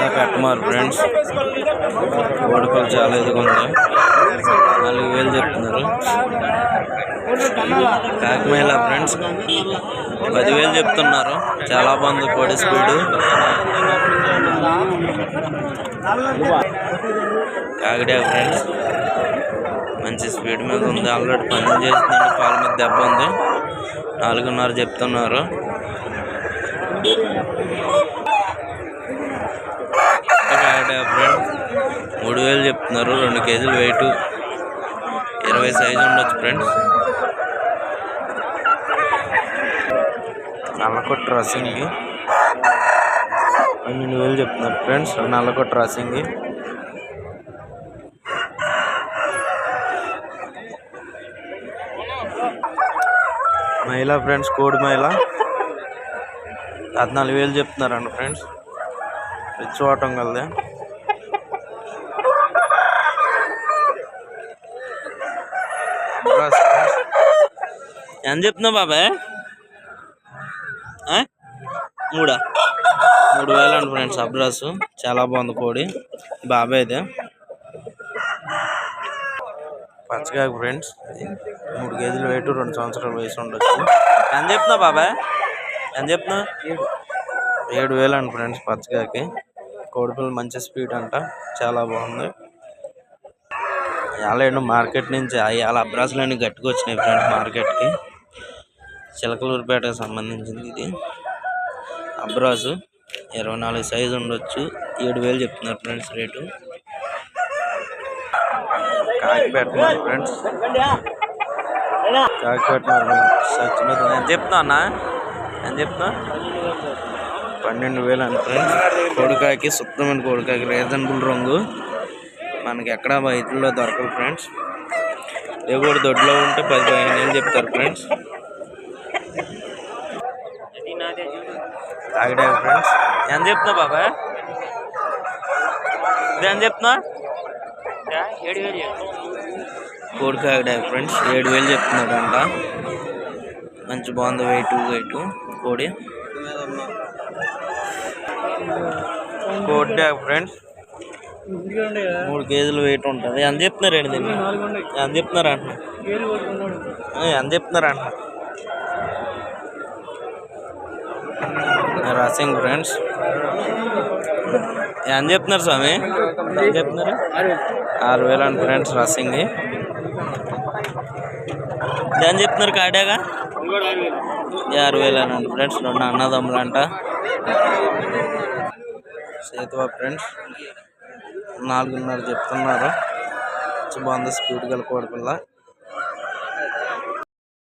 ఇలా పెట్టమారు ఫ్రెండ్స్ కోడిపల్లి చాలా ఎదుగు ఉన్నాయి. నాలుగు వేలు చెప్తున్నారు. కాకమేళ ఫ్రెండ్స్ పదివేలు చెప్తున్నారు. చాలా బాగుంది కోడి స్పీడ్. కాకిడే ఫ్రెండ్స్ మంచి స్పీడ్ మీద ఉంది. ఆల్రెడీ పని చేస్తుందండి పాల మీద దెబ్బ ఉంది. నాలుగున్నర చెప్తున్నారు. కాకిడే మూడు వేలు చెప్తున్నారు. రెండు కేజీలు వెయిట్ ఇరవై సైజు ఉండొచ్చు ఫ్రెండ్స్ నల్లకొట్టు రసింగి పన్నెండు వేలు చెప్తున్నారు ఫ్రెండ్స్ నల్లకొట్టు రసింగి మహిళ ఫ్రెండ్స్ కోడి మహిళ. పద్నాలుగు వేలు చెప్తున్నారండి ఫ్రెండ్స్ చూడటం కలదే. ఎంత చెప్తున్నావు బాబాయ్ ఆ? మూడా? మూడు వేలు అండి ఫ్రెండ్స్ అబ్రాస్. చాలా బాగుంది కోడి. బాబాయ్ ఇది. పచ్చగాకు ఫ్రెండ్స్ మూడు కేజీలు వెయిట్ రెండు సంవత్సరాలు వయసు ఉండొచ్చు. ఎంత చెప్తున్నావు బాబాయ్ ఎంత చెప్తున్నావు? ఏడు వేలు అండి ఫ్రెండ్స్ పచ్చకాయకి. కోడిపిల్ల మంచి స్పీడ్ అంట చాలా బాగుంది. ఇవాళ మార్కెట్ నుంచి ఇవాళ అబ్రాసులన్నీ కట్టుకొచ్చినాయి వచ్చినాయి ఫ్రెండ్స్ మార్కెట్కి. చిలకలూరుపేటకు సంబంధించింది ఇది. అబ్రాసు ఇరవై నాలుగు సైజు ఉండొచ్చు. ఏడు వేలు చెప్తున్నారు friends rate. Kakipeta friends. Kakipeta such మీద నేను చెప్తున్నా అన్న? చెప్తున్నా? పన్నెండు వేలు అండి ఫ్రెండ్స్ కోడికాయకి శుద్ధమైన కోడికాయకి రీజనబుల్ రంగు. మనకి ఎక్కడ బయటలో దొరకదు ఫ్రెండ్స్. ఇవి కూడా దొడ్లో ఉంటే పది పదిహేను ఏళ్ళు చెప్తారు ఫ్రెండ్స్. తాగడా ఫ్రెండ్స్. ఎంత చెప్తున్నా బాబా? ఇది ఎంత చెప్తున్నా ఏడు వేలు కోడికాయ ఫ్రెండ్స్ ఏడు వేలు చెప్తున్నాడంట. మంచి బాగుంది వెయిట్ వెయిట్ కోడి. కోడి ఫ్రెండ్స్. మూడు కేజీలు వెయిట్ ఉంటుంది. ఎంత చెప్తున్నారండి దీన్ని? ఎంత చెప్తున్నారు అంటున్నా? ఎంత చెప్తున్నారు అంటున్నా? రాసింగ్ ఫ్రెండ్స్. ఎంత చెప్తున్నారు స్వామి? ఎంత చెప్తున్నారు? ఆరు వేలు అండి ఫ్రెండ్స్ రసింగ్ ఎంత చెప్తున్నారు కాడాగా ఆరు వేలు అండి ఫ్రెండ్స్ రెండు అన్నదమ్ములు అంట. సేతువా ఫ్రెండ్స్. నాలుగున్నర చెప్తున్నారు. మంచి బాగుంది స్పీడ్ గల కోడిపిల్ల